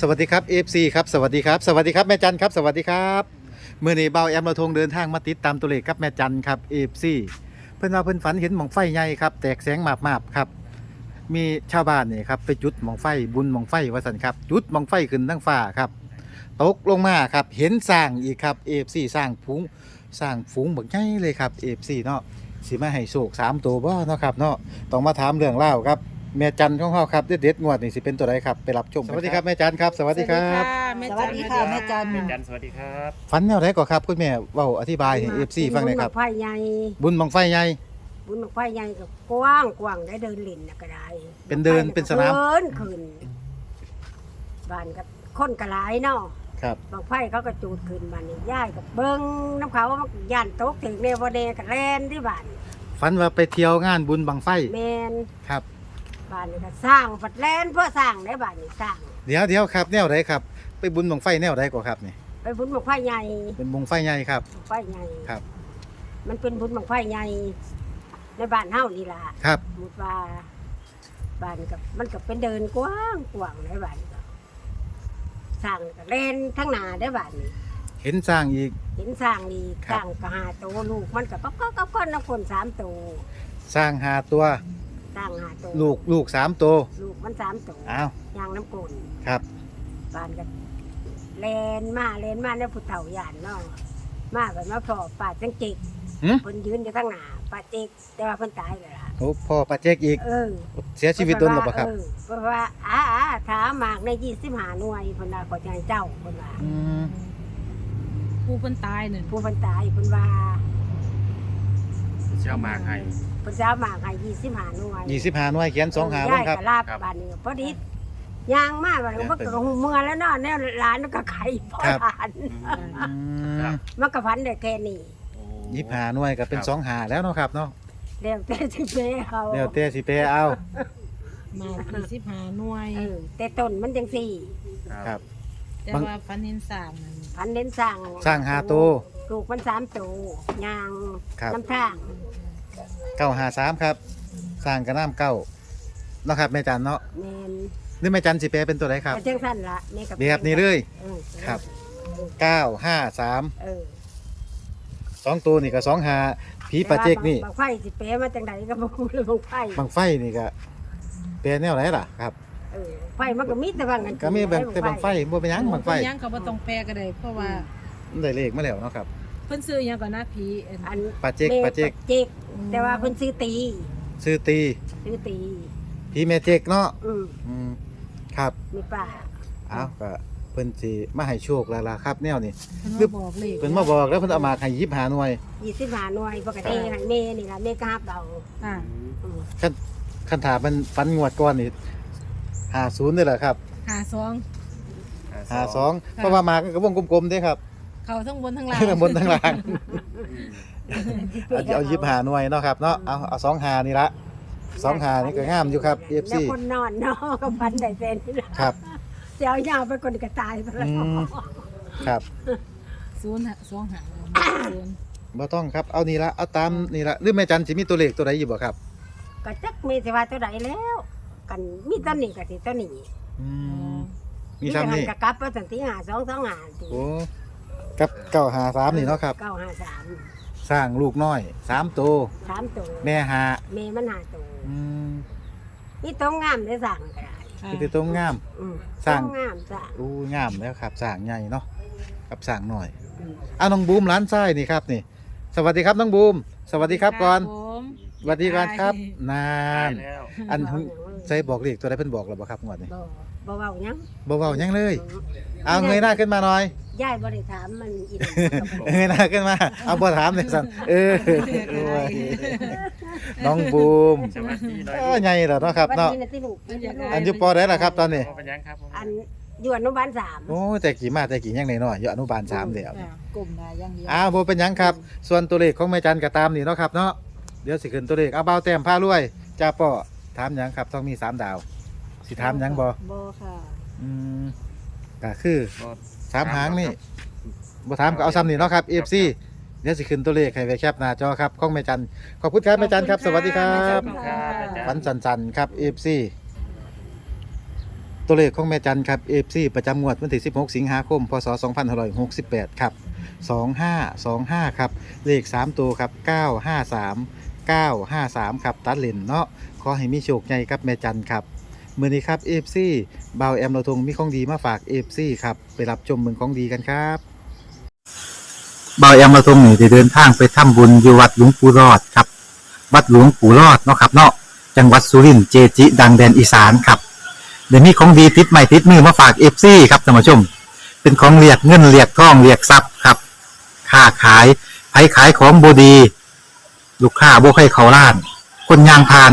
สวัสดีครับ FC ครับสวัสดีครับ สวัสดีครับแม่จันครับ สวัสดีครับเมื่อนี้เบาแอมเราทงเดินทางมาติดตามตัวเลขครับแม่จันครับ FC เพิ่อนว่าเพิ่อนฝันเห็นหมองไฟใหญ่ครับแตกแสงมาบมาบครับ มีชาวบ้านนี่ครับไปจุดหมองไฟบุญหมองไฟวสันครับจุดหมองไฟขึ้นทั้งฟ้าครับตกลงมาครับเห็นสร้างอีกครับ FC สร้างฝูงสร้างฝูงบักใหญ่เลยครับ FC เนาะสิมาให้โชคสามตัวบ่เนาะครับเนาะต้องมาถามเรื่องเล่าครับ แม่จันของเฮาครับเด็ดๆงวดนี่สิเป็นตัวใดครับไปรับชมสวัสดีครับแม่จันครับ สวัสดีครับแม่สวัสดีค่ะแม่จันแม่จันสวัสดีครับฝันแนวไหนก่อนครับคุณแม่เว้าอธิบายให้ FC ฟังหน่อยครับบุญบั้งไฟใหญ่บุญบังไฟใหญ่บุญบั้งไฟใหญ่ก็กว้างกว้างได้เดินเล่นน่ะก็ได้ เป็นเดินเป็นสนามเดินขึ้นบ้านกับคนกระหลายเนาะครับบางไฟเขาก็จูดขึ้นบ้านนี่ย่ายกับเบิ้งน้ำเขาว่าย่านตกถึงเนวเดกับแลนที่บ้านฝันว่าไปเที่ยวงานบุญบังไฟแมนครับ บ้านนี่ก็สร้างฝัดแลนเพื่อสร้างได้บ้านนี่สร้าง เดี๋ยวเดี๋ยวครับแนวไหนครับ ไปบุญบังไฟแนวไหนก่อนครับนี่ไปบุญบั้งไฟใหญ่เป็นบังไฟใหญ่ครับ บั้งไฟใหญ่ครับ มันเป็นบุญบั้งไฟใหญ่ในบ้านเฮานี่ล่ะครับ สมมุติว่าบ้านกับมันก็เป็นเดินกว้างกว้างในบ้านก็สร้างก็เล่นทั้งหนาได้บ้านนี่เห็นสร้างอีก เห็นสร้างดีครับ สร้างก็หาโตวลูกมันก็ก็ก็ก็ก็น้ำคนสามโตวสร้างหาตัว สร้างหาโตวลูกลูกสามตัวลูกมันสามโตวอ้าวย่างน้ำกลนครับบ้านก็เลนมาเลนมาในผู้เฒ่าหยานเนาะมาแบบมาพอป่าจังจิกหึ เพิ่นยืนอยู่ข้างหน้าป่าจิกแต่ว่าเพิ่นตายแล้วล่ะโอ้พ่อปาเจกอีกเออเสียชีวิตโดนหรือเปล่าครับเออเพราะว่าอาอาถามหมากในยี่สิบหาหน่วยเพนว่าขอใจเจ้าเพนว่า อืมผู้เพิ่นตายเนี่ยผู้เพันตายเพนว่า เชี่ยวมากให้เพนจะเอาหมากให้ยี่สิบหาหน่วยยี่สิบหาหน่วยเขียนสองหาเอบ้าองยครับก็ลาบครับบ้านนี้พอดียางมากบ้านนี้มันก็หูเมื่อแล้วเนาะแนวร้านมันก็ไข่พ่อครับทานอืมมันก็พันได้แค่นี้ยี่สิบหาหน่วยก็เป็นสองหาแล้วเนาะครับเนาะเดี๋ยวแต่สิเป้เขาเดี๋ยวเต้สิเปเอา มาสี่สิบห้าหน่วย เออแต่ต้นมันจังสี่ ครับ แต่บางว่าฟันเห็นสามนั่นพันเน้นสร้างสร้างหาตัว ลูกมันสามตัวยางครับ น้ำทางเก้าหาสามครับสร้างกระน้ำเก้าเนาะครับแม่จันเนาะแมนหรือแม่จันสิเปเป็นตัวไหนครับก็จังสั้นละแม่กับแบบนี้เลยเออครับเก้าห้าสามเออสองตัวนี่ก็สองหาผีปาเจกนี่บางไฟสิเป๊มาจังไดก็บ่รู้เรื่องบางไฟบางไฟนี่ก็เป็นแนวไหนล่ะครับ เออไฟมันก็มีแต่บางอันก็มีแบบแต่บางไฟบ่เป็นหยังบางไฟเพิ่นยังเขาบ่ต้องแปลก็ได้เพราะว่ามัน ได้เลขมาแล้วเนาะครับ เพิ่นซื้อหยังก่อนนะผีเอิ้นอันปาเจกแม่ปาเจกเจกแต่ว่าเพิ่นซื้อตีซื้อตีซื้อตีผีแม่เจกเนาะอืมอืมครับมีป่าอ้าวก็เพิ่นสิมาให้โชคแล้วล่ะครับแนวนี้ เพิ่นมาบอกเลขเพิ่นมาบอกแล้วเพิ่นเอามาให้ยิบหาหน่วย25หน่วยปกติให้แม่นี่ล่ะแม่ก็รับเอาอ่าอืมคันคันถามมันฟันงวดก่อนนี่50นี่แหละครับ หาสอง 52 เพราะว่ามาก็วงกลมๆเด้ครับ เขาทั้งบนทั้งล่างทั้งบนทั้งล่างเอาเอายิบหาหน่วยเนาะครับเนาะเอาเอาสองหานี่ละสองหานี่ก็งามอยู่ครับ FC แล้วคนนอนเนาะก็พันได้เซนนี่ล่ะครับเสียวยาวไปคนก็ตายไปแล้วอืมครับศูนย์หาสองหาศูนย์บ่ต้องครับ เอานี่ละ เอาตามนี่ละหรือแม่จันสิมีตัวเลขตัวใดอยู่บ่ครับ ก็จักมีสิว่าตัวใดแล้ว กันมีตัวนี้ก็สิตัวนี้อืมมีซ้ำนี่กกลับไปตั้งที่หาสองสองหาตีโอ้ กับเก้าหาสามนี่เนาะครับ เก้าห้าสามสร้างลูกน้อยสามตัว สามตัวแม่หาแม่มันหาตัวอืมนี่ต้องงามได้สั่งก็ได้ค่ะคือตัวงาม อืมสร้าง ต้องงามจ้ะอู้งามแล้วครับสร้างใหญ่เนาะกับสร้างหน่อยอืมเอาน้องบูมร้านไส้นี่ครับนี่ สวัสดีครับน้องบูม สวัสดีครับก่อนผมสวัสดีก่อนครับ นานแล้วอัน เพิ่งใส่บอกเลขตัวใดเพิ่นบอกแล้วบ่ครับงวดนี้บ่บ่เว้าหยังบ่เว้าหยังเลย เอาเงยหน้าขึ้นมาหน่อยยายบ่ได้ถามมันอีกเงยหน้าขึ้นมา เอาบ่ถามเลยสั่นเออโอ้ยน้องบูมสวัสดีหน่อยเออใหญ่แล้วเนาะครับเนาะวันนี้น่ะที่ลูกอันอยู่ปอได้ล่ะครับ ตอนนี้โเป็นยังครับผมอันอยู่อนุบาลสามโอ้ยแต่กี่มาแต่กี่ยังน้อยๆอยู่อนุบาลสามเดียวอ่ากลุ่มได้อย่างเดียวอ้าวบ่เป็นหยังครับ ส่วนตัวเลขของแม่จันก็ตามนี่เนาะครับเนาะ เดี๋ยวสิขึ้นตัวเลขเอาเบาแต้มผ้ารวยจ้าป้อ ถามหยังครับต้องมีสามดาว สิถามหยังบ่บ่ค่ะอืมก็คือก็สามหางนี่บ่ถามก็เอาซ้ำนี่เนาะครับ FC เดี๋ยวสิขึ้นตัวเลขให้ไว้แคปหน้าจอครับของแม่จันขอบคุณครับแม่จันครับ สวัสดีครัขบอบคุณครับอาจารย์ฝันสันๆครับ FC ตัวเลขของแม่จันครับ FC ประจำงวดวันที่ 16 สิงหาคม พศ 2568 ครับ 2525 ครับ เลข 3 ตัวครับ 953 953 ครับ ตัดเลนเนาะ ขอให้มีโชคใหญ่ครับแม่จันครับมือนี้ครับ FC เบาวแอมเราทงมีของดีมาฝาก FC ครับ ไปรับชมเมืองของดีกันครับเบาแอมเราทงนี่ได้เดินทางไปทำบุญอยู่วัดหลวงปู่รอดครับ วัดหลวงปู่รอดเนาะครับเนาะจังหวัดสุรินทร์เจจิดังแดนอีสานครับเดี๋ยวนี้ของดีติดใหม่ติดมือมาฝากเอฟซีครับท่านผู้ชม เป็นของเรียกเงินเรียกทองเรียกทรัพย์ครับค้าขายไผขายของบดี ลูกค้าบ่ให้เขาล้าน คนยางพาน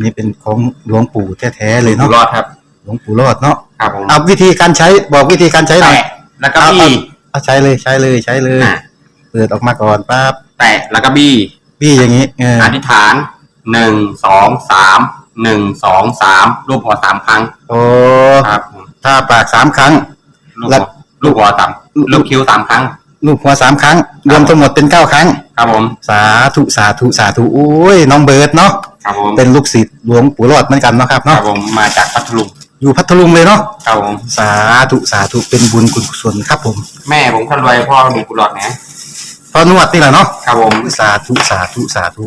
นนี้เป็นของหลวงปู่แท้ๆเลยอยู่เนาะรอดครับ หลวงปู่รอดเนาะครับผมเอาวิธีการใช้บอกวิธีการใช้หน่อยแตะแล้วก็บี้เอาใช้เลยใช้เลยใช้เลยอะเปิดออกมาก่อนปั๊บแตะแล้วก็บี้พี่อย่างนี้เอออธิษฐานหนึ่งสองสามหนึ่งสองสามรูปหัวสามครั้งโอ้ครับผมถ้าปากสามครั้ง ลูกแล้หัววลูกหัวสามลูกคิ้วสามครั้ง ลูกหัวสามครั้ง รวมทั้งหมดเป็นเก้าครั้ง ครับผม สาธุสาธุสาธุโอ้ยน้องเบิร์ดเนาะครับผม เป็นลูกศิษย์ หลวงปู่รอดเหมือนกันเนาะครับครัเนาะบผมมาจากพัทลุงอยู่พัทลุงเลยเนาะครับผมสาธุสาธุเป็นบุญกุศลครับผมแม่ผมคนรวยพ่อมีกุหลาบนะพอนวดนี่แหละเนาะครับผมสาธุสาธุสาธุ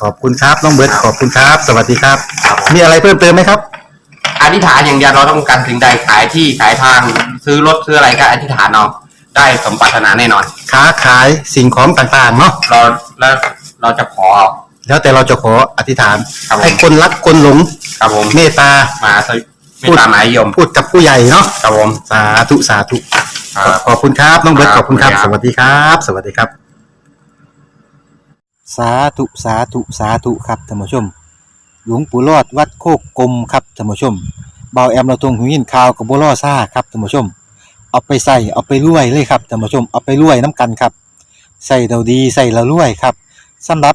ขอบคุณครับน้องเบิร์ดขอบคุณครับ สวัสดีครับครับผมมีอะไรเพิ่มเติมไหมครับ อธิษฐานอย่างเดียวเราต้องการสิ่งใดขายที่ขายทาง ซื้อรถซื้ออะไรก็อธิษฐานเอาได้สมปรารถนาแน่นอนค้าขายสิ่งของต่างๆเนาะเราแล้วเราจะขอ แล้วแต่เราจะขออธิษฐานครับผม ให้คนรักคนหลงครับผมเมตตามาสวิไม่ตามหมายยมพูดกับผู้ใหญ่เนาะครับผมสาธุสาธุครับ ขอบคุณครับน้องเบิร์ตคขรับอบคุณครับขอบสคุณครับวัสดีครับ สวัสดีครับ สาธุสาธุสาธุครับท่านผู้ชม หลวงปู่รอดวัดโคกกลมครับท่านผู้ชมเบาแอมเราตรงหูยินข่าวกับบัวล่อซ่าครับท่านผู้ชม เอาไปใส่เอาไปรวยเลยครับท่านผู้ชมเอาไปรวยน้ำกันครับใส่เราดีใส่เรารวยครับสำหรับ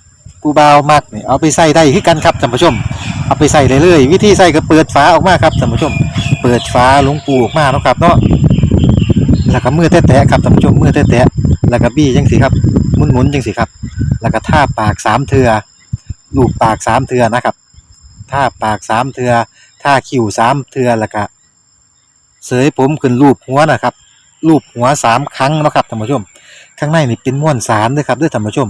ผู้บ่าวมักนี่เอาไปใส่ได้คือกันครับท่านผู้ชม เอาไปใส่เลยเลยวิธีใส่ก็เปิดฝาออกมาครับท่านผู้ชม เปิดฝาหลวงปูออกมาเนาะครับเนาะแล้วก็มือแตะๆครับท่านผู้ชมมือแตะๆแล้วก็บี้จังสิครับหมุนๆจังสิครับ แล้วก็ท่าปากสามเทือลูบปากสามเทือนะครับท่าปากสามเทือท่าคิ้วสามเทือแล้วก็เสยผมขึ้นรูปหัวนะครับรูปหัวสามครั้งเนาะครับท่านผู้ชม ข้างในนี่เป็นม้วนสารด้วยครับด้วยท่านผู้ชม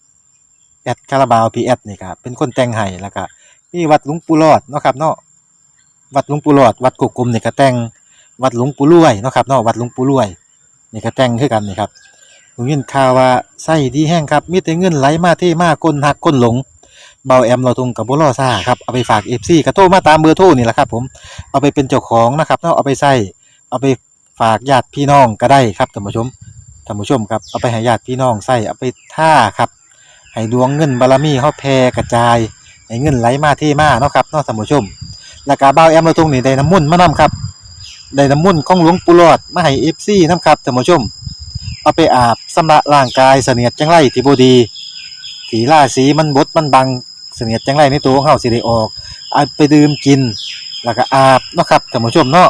แอดคาราบาวพีแอดนี่ครับเป็นคนแต่งให้แล้วก็มีวัดหลวงปู่รอดเนาะครับเนาะวัดหลวงปู่รอด วัดกุกกลมนี่ก็แต่งวัดหลวงปู่รวยเนาะครับเนาะวัดหลวงปู่รวยนี่ก็แต่งคือกันนี่ครับผมยินข่าวว่าไส้ดีแห้งครับมีแต่เงินไหลมาเทมาก้นหักก้นหลงเบาแอมเราทงกับบุรอซ่าครับเอาไปฝาก FC ก็โทรมาตามเบอร์โทรนี่แหละครับ ผมเอาไปเป็นเจ้าของนะครับเนาะเอาไปใส่เอาไปฝากญาติพี่น้องก็ได้ครับท่านผู้ชมท่านผู้ชมครับเอาไปให้ญาติพี่น้องใส่เอาไปท่าครับ ให้ดวงเงินบารมีเฮาแผ่กระจายให้เงินไหลมาเทมาเนาะครับเนาะท่านผู้ชมแล้วก็บ่าวแอมเราตรงนี้ได้น้ำมุ่นมานํครับได้น้ำมุ่นของหลวงปู่หลอดมาให้ FC นํครับท่านผู้ชม เอาไปอาบสำระร่างกายเสนียดจังไรที่บดีที่าศีมันบดมันบังเสนียดจังไรในตัวของเฮาสิได้ออกเอาไปดื่มกิน แล้วก็อาบเนาะครับท่านผู้ชมเนาะ